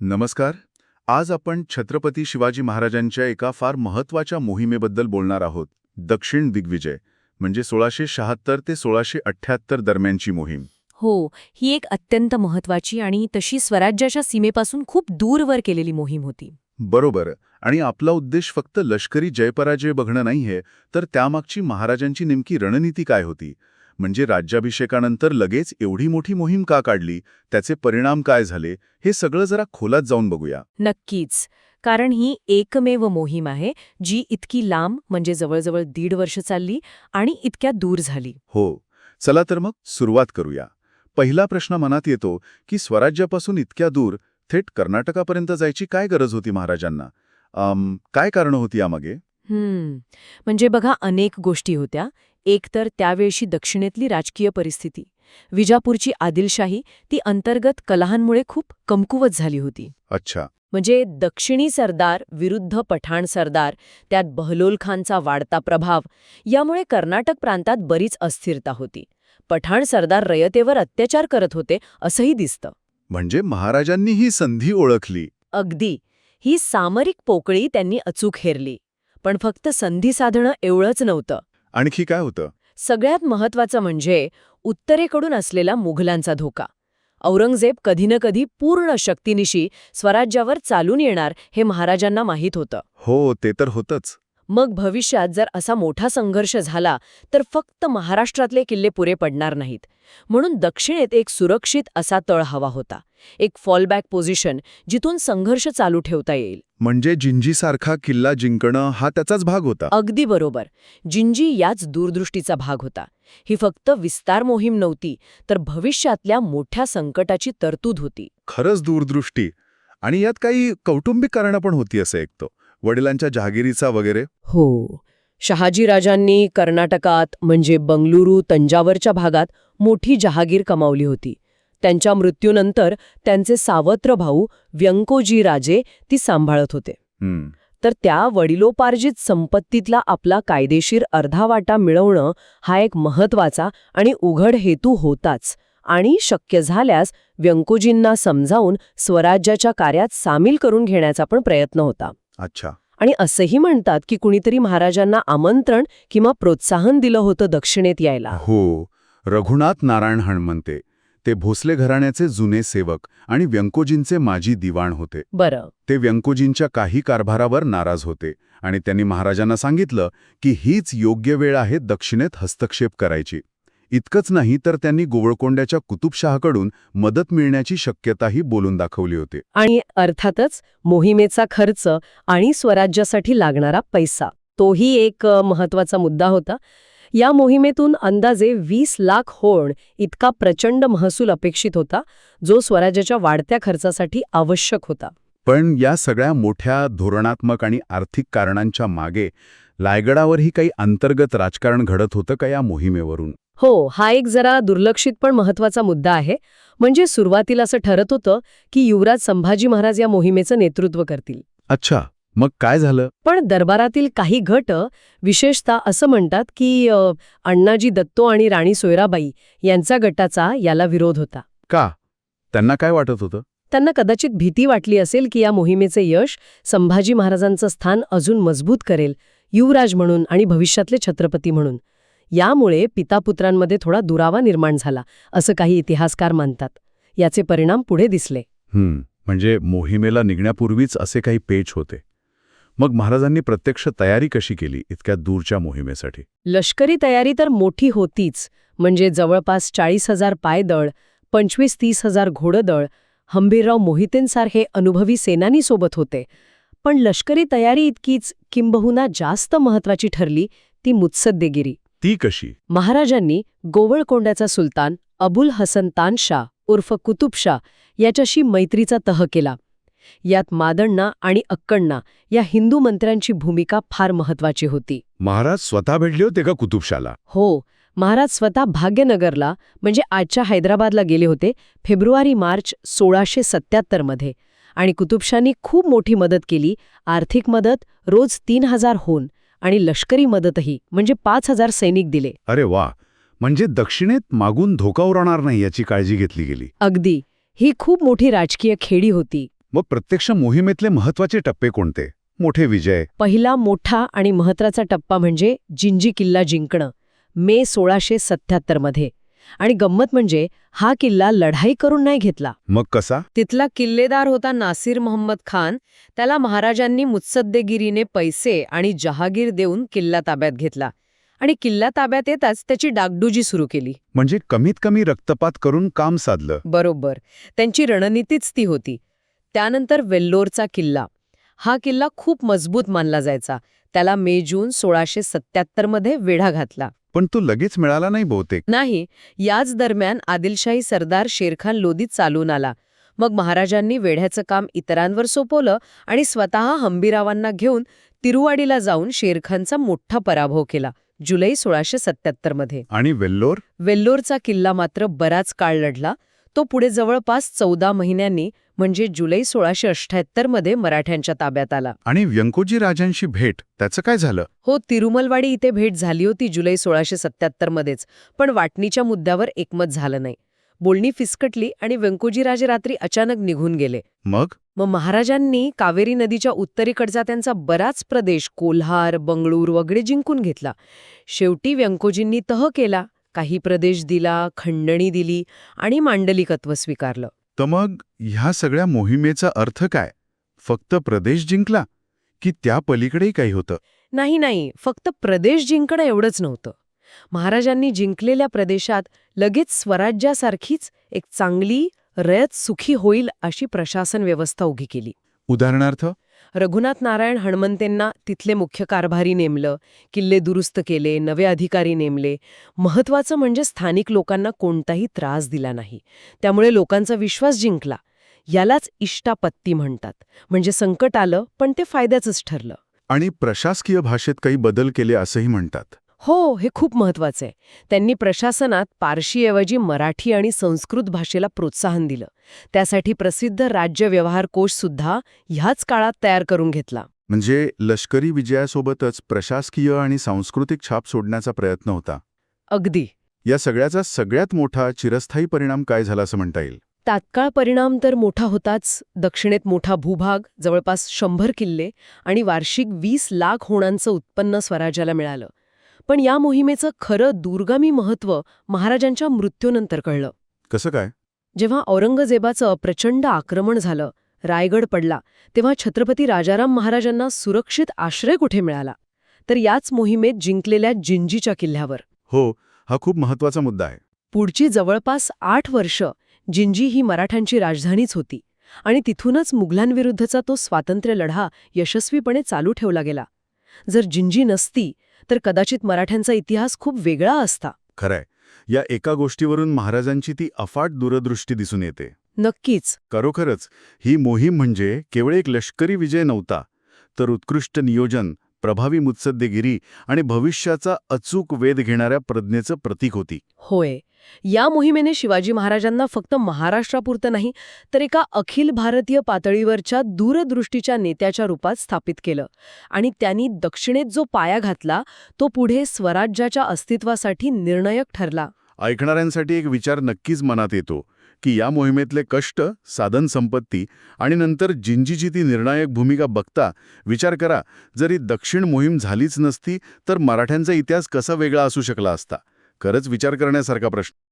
नमस्कार. आज आपण छत्रपती शिवाजी महाराजांच्या एका फार महत्त्वाच्या मोहिमेबद्दल बोलणार आहोत. दक्षिण दिग्विजय म्हणजे सोळाशे शहात्तर ते सोळाशे अठ्ठ्याहत्तर दरम्यानची मोहीम. हो ही एक अत्यंत महत्वाची आणि तशी स्वराज्याच्या सीमेपासून खूप दूरवर केलेली मोहीम होती. बरोबर. आणि आपला उद्देश फक्त लष्करी जयपराजय बघणं नाहीये तर त्यामागची महाराजांची नेमकी रणनीती काय होती? म्हणजे राज्याभिषेकानंतर लगेच एवढी मोठी मोहीम का काढली? त्याचे परिणाम काय झाले? हे सगळं जरा खोलात जाऊन बघूया. नक्कीच. कारण ही एकमेव मोहीम आहे जी इतकी लांब म्हणजे जवळजवळ दीड वर्ष चालली आणि इतक्या दूर झाली. हो. चला तर मग सुरुवात करूया. पहिला प्रश्न मनात येतो की स्वराज्यापासून इतक्या दूर थेट कर्नाटकापर्यंत जायची काय गरज होती महाराजांना? काय कारणं होती यामागे? म्हणजे बघा अनेक गोष्टी होत्या. एक तर त्यावेळची दक्षिणेतली राजकीय परिस्थिती. विजापूरची आदिलशाही ती अंतर्गत कलहांमुळे खूप कमकुवत झाली होती. अच्छा. म्हणजे दक्षिणी सरदार विरुद्ध पठाण सरदार त्यात बहलोल खानचा वाढता प्रभाव यामुळे कर्नाटक प्रांतात बरीच अस्थिरता होती. पठाण सरदार रयतेवर अत्याचार करत होते असंही दिसतं. म्हणजे महाराजांनी ही संधी ओळखली. अगदी. ही सामरिक पोकळी त्यांनी अचूक हेरली. पण फक्त संधी साधणं एवढंच नव्हतं. आणखी काय होतं? सगळ्यात महत्वाचं म्हणजे उत्तरेकडून असलेला मुघलांचा धोका. औरंगजेब कधी न कधी पूर्ण शक्तीनिशी स्वराज्यावर चालून येणार हे महाराजांना माहीत होतं. हो ते तर होतच. मग भविष्यात जर असा मोठा संघर्ष झाला तर फक्त महाराष्ट्रातले किल्ले पुरे पडणार नाहीत. म्हणून दक्षिणेत एक सुरक्षित असा तळ हवा होता. एक फॉलबॅक पोझिशन जिथून संघर्ष चालू ठेवता येईल. म्हणजे जिंजीसारखा किल्ला जिंकणं हा त्याचाच भाग होता. अगदी बरोबर. जिंजी याच दूरदृष्टीचा भाग होता. ही फक्त विस्तार मोहीम नव्हती तर भविष्यातल्या मोठ्या संकटाची तरतूद होती. खरंच दूरदृष्टी. आणि यात काही कौटुंबिक कारणं पण होती असं ऐकतो वडिलांच्या जहागिरीचा वगैरे. हो. शहाजीराजांनी कर्नाटकात म्हणजे बंगळुरू तंजावरच्या भागात मोठी जहागीर कमावली होती. त्यांच्या मृत्यूनंतर त्यांचे सावत्र भाऊ व्यंकोजी राजे ती सांभाळत होते. तर त्या वडिलोपार्जित संपत्तीतला आपला कायदेशीर अर्धा वाटा मिळवणं हा एक महत्त्वाचा आणि उघड हेतू होताच आणि शक्य झाल्यास व्यंकोजींना समजावून स्वराज्याच्या कार्यात सामील करून घेण्याचा पण प्रयत्न होता. अच्छा. आणि असंही म्हणतात की कुणीतरी महाराजांना आमंत्रण किंवा प्रोत्साहन दिलं होतं दक्षिणेत यायला. हो. रघुनाथ नारायण हणमंते ते भोसले घराण्याचे जुने सेवक आणि व्यंकोजींचे माजी दिवाण होते. बरं. ते व्यंकोजींच्या काही कारभारावर नाराज होते आणि त्यांनी महाराजांना सांगितलं की हीच योग्य वेळ आहे दक्षिणेत हस्तक्षेप करायची. इतकंच नाही तर त्यांनी गोवळकोंड्याच्या कुतुबशहाकडून मदत मिळण्याची शक्यताही बोलून दाखवली होती. आणि अर्थातच मोहिमेचा खर्च आणि स्वराज्यासाठी लागणारा पैसा तोही एक महत्त्वाचा मुद्दा होता. या मोहिमेतून अंदाजे वीस लाख होण इतका प्रचंड महसूल अपेक्षित होता जो स्वराज्याच्या वाढत्या खर्चासाठी आवश्यक होता. पण या सगळ्या मोठ्या धोरणात्मक आणि आर्थिक कारणांच्या मागे लायगडावरही काही अंतर्गत राजकारण घडत होतं का या मोहिमेवरून? हो हा एक जरा दुर्लक्षित पण महत्त्वाचा मुद्दा आहे. म्हणजे सुरुवातीला असं ठरत होतं की युवराज संभाजी महाराज या मोहिमेचं नेतृत्व करतील. अच्छा. मग काय झालं? पण दरबारातील काही गट विशेषतः असं म्हणतात की अ, अण्णाजी दत्तो आणि राणी सोयराबाई यांचा गटाचा याला विरोध होता. का? त्यांना काय वाटत होतं? त्यांना कदाचित भीती वाटली असेल की या मोहिमेचे यश संभाजी महाराजांचं स्थान अजून मजबूत करेल युवराज म्हणून आणि भविष्यातले छत्रपती म्हणून. यामुळे पितापुत्रांमध्ये थोडा दुरावा निर्माण झाला असं काही इतिहासकार मानतात. याचे परिणाम पुढे दिसले. म्हणजे मोहिमेला निघण्यापूर्वीच असे काही पेच होते. मग महाराजांनी प्रत्यक्ष तयारी कशी केली इतक्या दूरच्या मोहिमेसाठी? लष्करी तयारी तर मोठी होतीच म्हणजे जवळपास चाळीस हजार पायदळ पंचवीस तीस हजार घोडदळ हंबीरराव मोहितेंसारखे अनुभवी सेनानी सोबत होते. पण लष्करी तयारी इतकीच किंबहुना जास्त महत्वाची ठरली ती मुत्सद्देगिरी. ती कशी? महाराजांनी गोवळकोंड्याचा सुलतान अबुल हसन तानशाह उर्फ कुतुबशाह याच्याशी मैत्रीचा तह केला. यात मादण्णा आणि अक्कण्णा या हिंदू मंत्र्यांची भूमिका फार महत्वाची होती. महाराज स्वतः भेटले होते का कुतुबशाला? हो महाराज स्वतः भाग्यनगरला म्हणजे आजच्या हैदराबादला गेले होते फेब्रुवारी मार्च सोळाशे सत्याहत्तरमध्ये आणि कुतुबशांनी खूप मोठी मदत केली आर्थिक मदत रोज तीन हजार होऊन आणि लष्करी मदतही म्हणजे पाच हजार सैनिक दिले. अरे वा! म्हणजे दक्षिणेत मागून धोका उरणार नाही याची काळजी घेतली गेली. अगदी. ही खूप मोठी राजकीय खेडी होती. मग प्रत्यक्ष मोहिमेतले महत्त्वाचे टप्पे कोणते? मोठे विजय. पहिला मोठा आणि महत्त्वाचा टप्पा म्हणजे जिंजी किल्ला जिंकणं मे सोळाशे सत्याहत्तरमध्ये आणि गंमत म्हणजे हा किल्ला लढाई करून नाही घेतला. मग कसा? तिथला किल्लेदार होता नासिर मोहम्मद खान. त्याला महाराजांनी मुत्सद्देगिरीने पैसे आणि जहागीर देऊन किल्ला ताब्यात घेतला. आणि किल्ला ताब्यात येताच त्याची डागडुजी सुरू केली. म्हणजे कमीत कमी रक्तपात करून काम साधलं. बरोबर. त्यांची रणनीतीच ती होती. त्यानंतर वेल्लोरचा किल्ला. हा किल्ला खूप मजबूत मानला जायचा. त्याला मे जून सोळाशे सत्याहत्तरमध्ये वेढा घातला. पण तो लगेच मिळाला नाही बहुतेक. नाही याच दरम्यान आदिलशाही सरदार शेरखान लोदीत चालून आला. मग महाराजांनी वेढ्याचं काम इतरांवर सोपवलं आणि स्वतः हंबीरावांना घेऊन तिरुवाडीला जाऊन शेरखानचा मोठा पराभव केला जुलै सोळाशे सत्याहत्तरमध्ये आणि वेल्लोर? वेल्लोरचा किल्ला मात्र बराच काळ लढला. तो पुढे जवळपास चौदा महिन्यांनी म्हणजे जुलै सोळाशे अठ्ठ्याहत्तरमध्ये मराठ्यांच्या ताब्यात आला. आणि व्यंकोजी राजांशी भेट त्याचं काय झालं? हो तिरुमलवाडी इथे भेट झाली होती जुलै सोळाशे सत्याहत्तरमध्येच पण वाटणीच्या मुद्द्यावर एकमत झालं नाही. बोलणी फिसकटली आणि व्यंकोजीराजे रात्री अचानक निघून गेले. मग? मग महाराजांनी कावेरी नदीच्या उत्तरेकडचा त्यांचा बराच प्रदेश कोल्हार बंगळूर वगैरे जिंकून घेतला. शेवटी व्यंकोजींनी तह केला काही प्रदेश दिला खंडणी दिली आणि मांडलिकत्व स्वीकारलं. तर मग ह्या सगळ्या मोहिमेचा अर्थ काय? फक्त प्रदेश जिंकला की त्या पलीकडेही काही होतं? नाही नाही. फक्त प्रदेश जिंकणं एवढंच नव्हतं. महाराजांनी जिंकलेल्या प्रदेशात लगेच स्वराज्यासारखीच एक चांगली रयत सुखी होईल अशी प्रशासन व्यवस्था उभी केली. उदाहरणार्थ? रघुनाथ नारायण हणमंतेंना तिथले मुख्य कारभारी नेमलं किल्ले दुरुस्त केले नवे अधिकारी नेमले. महत्वाचं म्हणजे स्थानिक लोकांना कोणताही त्रास दिला नाही. त्यामुळे लोकांचा विश्वास जिंकला. यालाच इष्टापत्ती म्हणतात. म्हणजे संकट आलं पण ते फायद्याचंच ठरलं. आणि प्रशासकीय भाषेत काही बदल केले असंही म्हणतात. हो हे खूप महत्वाचं आहे. त्यांनी प्रशासनात पारशीऐवजी मराठी आणि संस्कृत भाषेला प्रोत्साहन दिलं. त्यासाठी प्रसिद्ध राज्य व्यवहार कोश सुद्धा ह्याच काळात तयार करून घेतला. म्हणजे लष्करी विजयासोबतच प्रशासकीय आणि सांस्कृतिक छाप सोडण्याचा प्रयत्न होता. अगदी. या सगळ्याचा सगळ्यात मोठा चिरस्थायी परिणाम काय झाला असं म्हणता येईल? तात्काळ परिणाम तर मोठा होताच. दक्षिणेत मोठा भूभाग जवळपास शंभर किल्ले आणि वार्षिक वीस लाख होणांचं उत्पन्न स्वराज्याला मिळालं. पण या मोहिमेचं खरं दूरगामी महत्त्व महाराजांच्या मृत्यूनंतर कळलं. कसं काय? जेव्हा औरंगजेबाचं प्रचंड आक्रमण झालं रायगड पडला तेव्हा छत्रपती राजाराम महाराजांना सुरक्षित आश्रय कुठे मिळाला? तर याच मोहिमेत जिंकलेल्या जिंजीच्या किल्ल्यावर. हो हा खूप महत्त्वाचा मुद्दा आहे. पुढची जवळपास आठ वर्ष जिंजी ही मराठ्यांची राजधानीच होती आणि तिथूनच मुघलांविरुद्धचा तो स्वातंत्र्य लढा यशस्वीपणे चालू ठेवला गेला. जर जिंजी नसती तर कदाचित मराठ्यांचा इतिहास खूप वेगळा असता. खरंय. या एका गोष्टीवरून महाराजांची ती अफाट दूरदृष्टी दिसून येते. नक्कीच. खरोखरच ही मोहीम म्हणजे केवळ एक लष्करी विजय नव्हता तर उत्कृष्ट नियोजन प्रभावी मुत्सद्देगिरी आणि भविष्याचा अचूक वेध घेणाऱ्या प्रज्ञेचं प्रतीक होती. होय. या मोहिमेने शिवाजी महाराजांना फक्त महाराष्ट्रापुरतं नाही तर एका अखिल भारतीय पातळीवरच्या दूरदृष्टीच्या नेत्याच्या रूपात स्थापित केलं. आणि त्यांनी दक्षिणेत जो पाया घातला तो पुढे स्वराज्याच्या अस्तित्वासाठी निर्णायक ठरला. ऐकणाऱ्यांसाठी एक विचार नक्कीच मनात येतो की या मोहिमेतले कष्ट साधन संपत्ती आणि नंतर जिंजीची ती निर्णायक भूमिका बघता विचार करा जरी दक्षिण मोहीम झालीच नसती तर मराठ्यांचा इतिहास कसा वेगळा असू शकला असता? खरंच विचार करण्यासारखा प्रश्न.